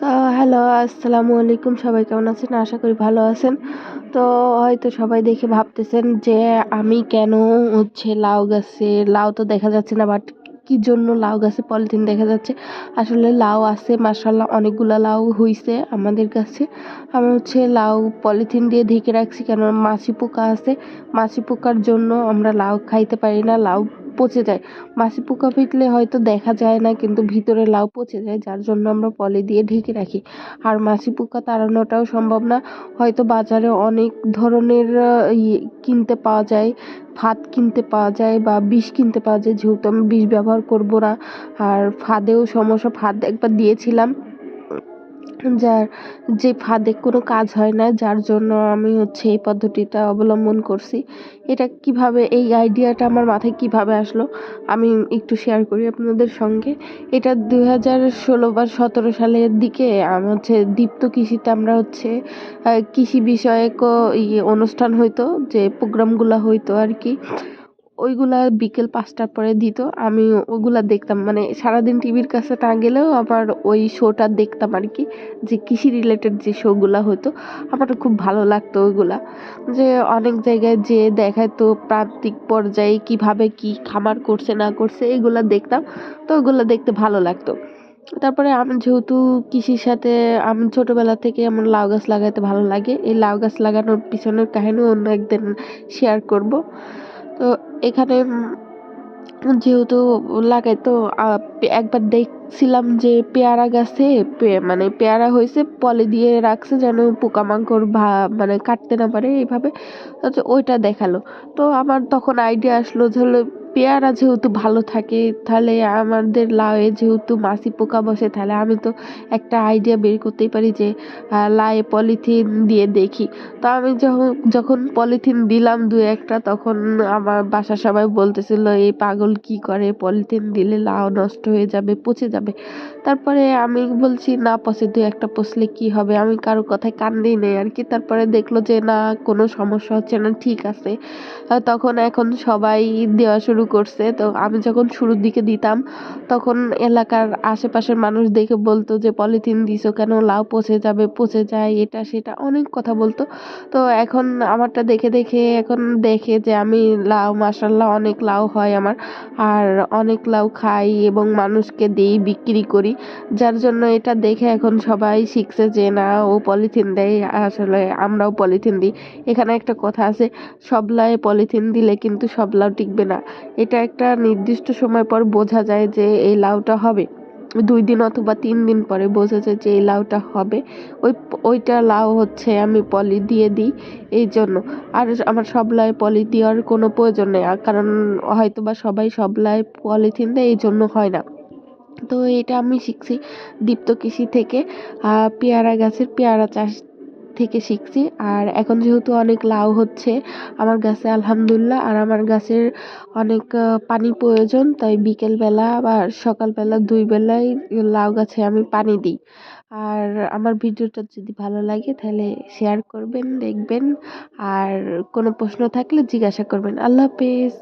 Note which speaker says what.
Speaker 1: Hello আসসালামু আলাইকুম। সবাই কেমন আছেন? আশা করি ভালো আছেন। তো হয়তো সবাই দেখে ভাবতেছেন যে আমি কেন হচ্ছে লাউ গাছে, লাউ তো দেখা যাচ্ছে না বাট কি জন্য লাউ গাছে পলিথিন দেখা যাচ্ছে? আসলে লাউ আছে মাসাল্লাহ অনেকগুলো লাউ হইছে আমাদের কাছে। আমি হচ্ছে লাউ পলিথিন দিয়ে ঢেকে রাখছি কেন মাছি পোকা আছে। মাছি পোকার জন্য আমরা লাউ খাইতে পারি না, লাউ পচে যায়। মাছি পোকা পিটলে হয়তো দেখা যায় না, কিন্তু ভিতরে লাউ পচে যায়, যার জন্য আমরা পলি দিয়ে ঢেকে রাখি। আর মাছি পোকা তাড়ানোটাও সম্ভব না। হয়তো বাজারে অনেক ধরনের কিনতে পাওয়া যায়, ফাঁদ কিনতে পাওয়া যায় বা বিষ কিনতে পাওয়া যায়। যেহেতু আমি বিষ ব্যবহার করব না, আর ফাঁদেও সমস্যা, ফাঁদ একবার দিয়েছিলাম। যার যে ফাঁদে কোনো কাজ হয় না, যার জন্য আমি হচ্ছে এই পদ্ধতিটা অবলম্বন করছি। এটা কীভাবে, এই আইডিয়াটা আমার মাথায় কীভাবে আসলো, আমি একটু শেয়ার করি আপনাদের সঙ্গে। এটা দুই হাজার ষোলো বা সতেরো সালের দিকে হচ্ছে দীপ্ত কৃষিতে আমরা হচ্ছে কৃষি বিষয়ক ইয়ে অনুষ্ঠান হইতো, যে প্রোগ্রামগুলো হইতো আর কি। ওইগুলা বিকেল পাঁচটার পরে দিত। আমি ওগুলা দেখতাম। মানে সারাদিন টিভির কাছে না গেলেও আমার ওই শোটা দেখতাম আর কি যে কৃষি রিলেটেড যে শোগুলা হতো। আমার খুব ভালো লাগতো ওইগুলা। যে অনেক জায়গায় যেয়ে দেখায় তো প্রান্তিক পর্যায়ে কীভাবে কি খামার করছে, না করছে, এগুলা দেখতাম। তো ওগুলো দেখতে ভালো লাগতো। তারপরে আমি যেহেতু কৃষির সাথে, আমি ছোটোবেলা থেকে আমার লাউ গাছ লাগাতে ভালো লাগে। এই লাউ গাছ লাগানোর পিছনের কাহিনী অন্য একদিন শেয়ার করব। তো এখানে যেহেতু লাগাই তো একবার দেখছিলাম যে পেয়ারা গাছে মানে পেয়ারা হয়েছে, পলি দিয়ে রাখছে যেন পোকামাকড় ভা মানে কাটতে না পারে এইভাবে। ওইটা দেখাল। তো আমার তখন আইডিয়া আসলো যে হলো পেয়ারা যেহেতু ভালো থাকে, তাহলে আমাদের লাউয়ে যেহেতু মাছি পোকা বসে, তাহলে আমি তো একটা আইডিয়া বের করতেই পারি যে লাউয়ে পলিথিন দিয়ে দেখি। তো আমি যখন যখন পলিথিন দিলাম দু একটা, তখন আমার বাসার সবাই বলতেছিল, এই পাগল কি করে? পলিথিন দিলে লাউ নষ্ট হয়ে যাবে, পচে যাবে। তারপরে আমি বলছি, না পচে, দু একটা পচলে কি হবে? আমি কারও কথায় কান দিই নেই আর কি। তারপরে দেখল যে, না, কোনো সমস্যা হচ্ছে না, ঠিক আছে। তখন এখন সবাই দেওয়া শুরু করছে, তো আমি যখন শুরুর দিকে দিতাম, তখন এলাকার আশেপাশের মানুষ দেখে বলতো যে, পলিথিন দিছো কেন? লাউ পচে যাবে, পচে যায়, এটা সেটা। অনেক কথা বলতো। তো এখন আমারটা দেখে দেখে এখন দেখে যে, আমি লাউ মাসাল্লাহ অনেক লাউ হয় আমার। আর অনেক লাউ খাই এবং মানুষকে দিই, বিক্রি করি। যার জন্য এটা দেখে এখন সবাই শিখছে যে, না, ও পলিথিন দেয়, আসলে আমরাও পলিথিন দিই। এখানে একটা কথা আছে সব লাউয়ে পলিথিন দিলে কিন্তু সব লাউ টিকবে না। এটা একটা নির্দিষ্ট সময় পর বোঝা যায় যে এই লাউটা হবে। দুই দিন অথবা তিন দিন পরে বোঝা যায় যে এই লাউটা হবে। ওই ওইটা লাউ হচ্ছে আমি পলি দিয়ে দিই এই জন্য। আর আমার সব লাউয়ে পলি দেওয়ার কোনো প্রয়োজন নেই কারণ হয়তো বা সবাই সব লাউয়ে পলিথিন দেয়, এই জন্য হয় না। তো এটা আমি শিখছি দীপ্ত কৃষি থেকে পেয়ারা গাছের পেয়ারা চাষ থেকে শিখছি। আর এখন যেহেতু অনেক লাউ হচ্ছে, আমার গাছে আলহামদুলিল্লাহ, আর আমার গাছের অনেক পানি প্রয়োজন, তাই বিকেলবেলা বা সকালবেলা দুই বেলাই লাউ গাছে আমি পানি দিই। আর আমার ভিডিওটা যদি ভালো লাগে, তাহলে শেয়ার করবেন, দেখবেন, আর কোনো প্রশ্ন থাকলে জিজ্ঞাসা করবেন। আল্লাহ হাফেজ।